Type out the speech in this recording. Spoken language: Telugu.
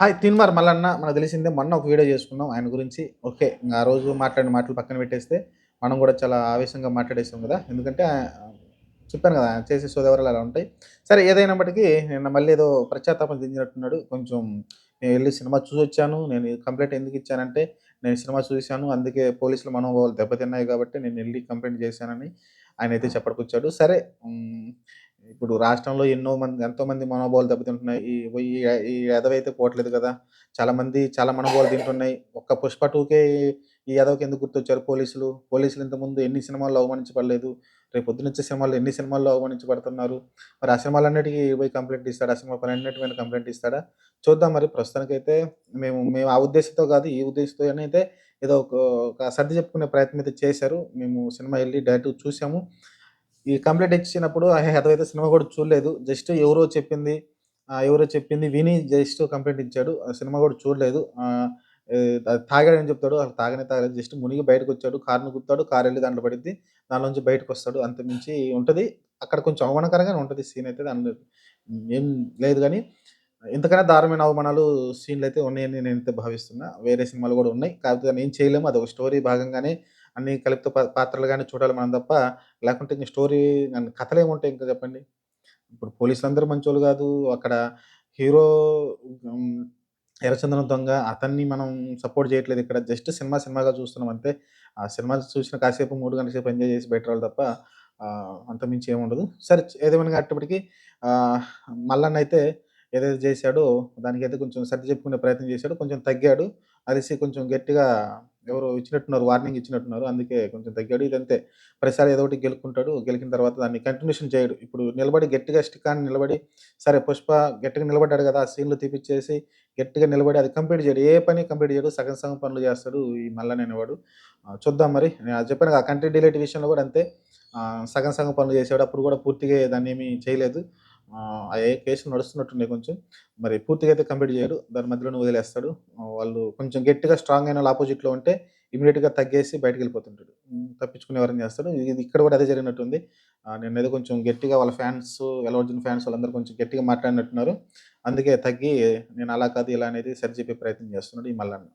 హాయ్ తిన్మార్ మల్లన్న. మనకు తెలిసిందే మొన్న ఒక వీడియో చేసుకున్నాం ఆయన గురించి. ఓకే ఆ రోజు మాట్లాడిన మాటలు పక్కన పెట్టేస్తే మనం కూడా చాలా ఆవేశంగా మాట్లాడేసాం కదా. ఎందుకంటే చెప్పాను కదా ఆయన చేసే సోదవరాలు అలా ఉంటాయి. సరే ఏదైనప్పటికీ నిన్న మళ్ళీ ఏదో ప్రత్యాతాపం చెందినట్టున్నాడు. కొంచెం నేను వెళ్ళి సినిమా చూసి వచ్చాను నేను కంప్లైంట్ ఎందుకు ఇచ్చానంటే నేను సినిమా చూశాను. అందుకే పోలీసులు మనోభావాలు దెబ్బతిన్నాయి కాబట్టి నేను వెళ్ళి కంప్లైంట్ చేశానని ఆయన అయితే చెప్పడుకొచ్చాడు. సరే ఇప్పుడు రాష్ట్రంలో ఎన్నో మంది ఎంతో మంది మనోభావాలు దెబ్బతింటున్నాయి. ఈ ఈ ఎదవ అయితే పోవట్లేదు కదా చాలా మంది చాలా మనోభావాలు తింటున్నాయి. ఒక్క పుష్ప టూకే ఈ ఎదవకి ఎందుకు గుర్తొచ్చారు పోలీసులు? పోలీసులు ఇంతకుముందు ఎన్ని సినిమాల్లో అవమానించబడలేదు. రేపు పొద్దునొచ్చే సినిమాల్లో ఎన్ని సినిమాల్లో అవమానించబడుతున్నారు? మరి ఆ సినిమాలన్నిటికీ పోయి కంప్లైంట్ ఇస్తాడా? ఆ సినిమా పని మీద కంప్లైంట్ ఇస్తాడా? చూద్దాం మరి. ప్రస్తుతానికైతే మేము మేము ఆ ఉద్దేశంతో కాదు ఈ ఉద్దేశంతో అయితే ఏదో ఒక ఒక సర్ది చెప్పుకునే ప్రయత్నం అయితే చేశారు. మేము సినిమా వెళ్ళి డైరెక్ట్ చూసాము. ఈ కంప్లైంట్ ఇచ్చినప్పుడు అదైతే సినిమా కూడా చూడలేదు. జస్ట్ ఎవరో చెప్పింది ఎవరో చెప్పింది విని జస్ట్ కంప్లైంట్ ఇచ్చాడు. ఆ సినిమా కూడా చూడలేదు. తాగాడని చెప్తాడు. అసలు తాగనే తాగలేదు. జస్ట్ మునిగి బయటకు వచ్చాడు. కారును గుర్తాడు కారు వెళ్ళి దాంట్లో పడింది దానిలోంచి బయటకు వస్తాడు. అంత మించి ఉంటుంది. అక్కడ కొంచెం అవమానకరంగానే ఉంటుంది సీన్ అయితే దాని ఏం లేదు కానీ ఇంతకన్నా దారుణమైన అవమానాలు సీన్లు అయితే ఉన్నాయని నేనైతే భావిస్తున్నా. వేరే సినిమాలు కూడా ఉన్నాయి. కాకపోతే నేను చేయలేము. అది ఒక స్టోరీ భాగంగానే అన్ని కలిపి పాత్రలు కానీ చూడాలి మనం తప్ప లేకుంటే ఇంక స్టోరీ కథలు ఏముంటాయి ఇంకా చెప్పండి? ఇప్పుడు పోలీసులు అందరూ మంచోళ్ళు కాదు అక్కడ హీరో ఎర్రచందనం దొంగ అతన్ని మనం సపోర్ట్ చేయట్లేదు ఇక్కడ. జస్ట్ సినిమా సినిమాగా చూస్తున్నాం అంతే. ఆ సినిమా చూసిన కాసేపు మూడు గంటల సేపు ఎంజాయ్ చేసి బయట వాళ్ళు తప్ప అంత మించి ఏముండదు సరే ఏదేమైనా అట్టప్పటికీ మల్లన్న అయితే ఏదైతే చేశాడో దానికైతే కొంచెం సర్ది చెప్పుకునే ప్రయత్నం చేశాడు కొంచెం తగ్గాడు. అరిసి కొంచెం గట్టిగా ఎవరు ఇచ్చినట్టున్నారు వార్నింగ్ ఇచ్చినట్టున్నారు. అందుకే కొంచెం తగ్గాడు ఇదంతే ప్రతిసారి ఏదో ఒకటి గెలుకుంటాడు గెలికిన తర్వాత దాన్ని కంటిన్యూషన్ చేయడు. ఇప్పుడు నిలబడి గట్టిగా స్టికాన్ని నిలబడి సరే పుష్ప గట్టిగా నిలబడ్డాడు కదా ఆ సీన్లు తీపిచ్చేసి గట్టిగా నిలబడి అది కంప్లీట్ చేయడు. ఏ పని కంప్లీట్ చేయడు సగం సగం పనులు చేస్తాడు ఈ మల్లనేవాడు చూద్దాం మరి. నేను చెప్పాను ఆ కంటెంట్ డిలేట్ విషయంలో కూడా అంతే. సగం సగం పనులు చేసేవాడు. అప్పుడు కూడా పూర్తిగా దాన్ని ఏమీ చేయలేదు. ఏ కేసు నడుస్తున్నట్టుండే కొంచెం. మరి పూర్తిగా అయితే కంప్లీట్ చేయడు. దాని మధ్యలోనే వదిలేస్తాడు. వాళ్ళు కొంచెం గట్టిగా స్ట్రాంగ్ అయిన వాళ్ళు ఆపోజిట్లో ఉంటే ఇమీడియట్గా తగ్గేసి బయటకు వెళ్ళిపోతుంటాడు. తప్పించుకునే ఎవరైనా చేస్తాడు. ఇది ఇక్కడ కూడా అదే జరిగినట్టుంది. ఆ, కొంచెం గట్టిగా వాళ్ళ ఫ్యాన్స్ ఎలవర్జున్ ఫ్యాన్స్ వాళ్ళందరూ కొంచెం గట్టిగా మాట్లాడినట్టున్నారు. అందుకే తగ్గి నేను అలా కాదు ఇలా అనేది సరి చెప్పే ప్రయత్నం చేస్తున్నాడు ఈ మల్లన్న.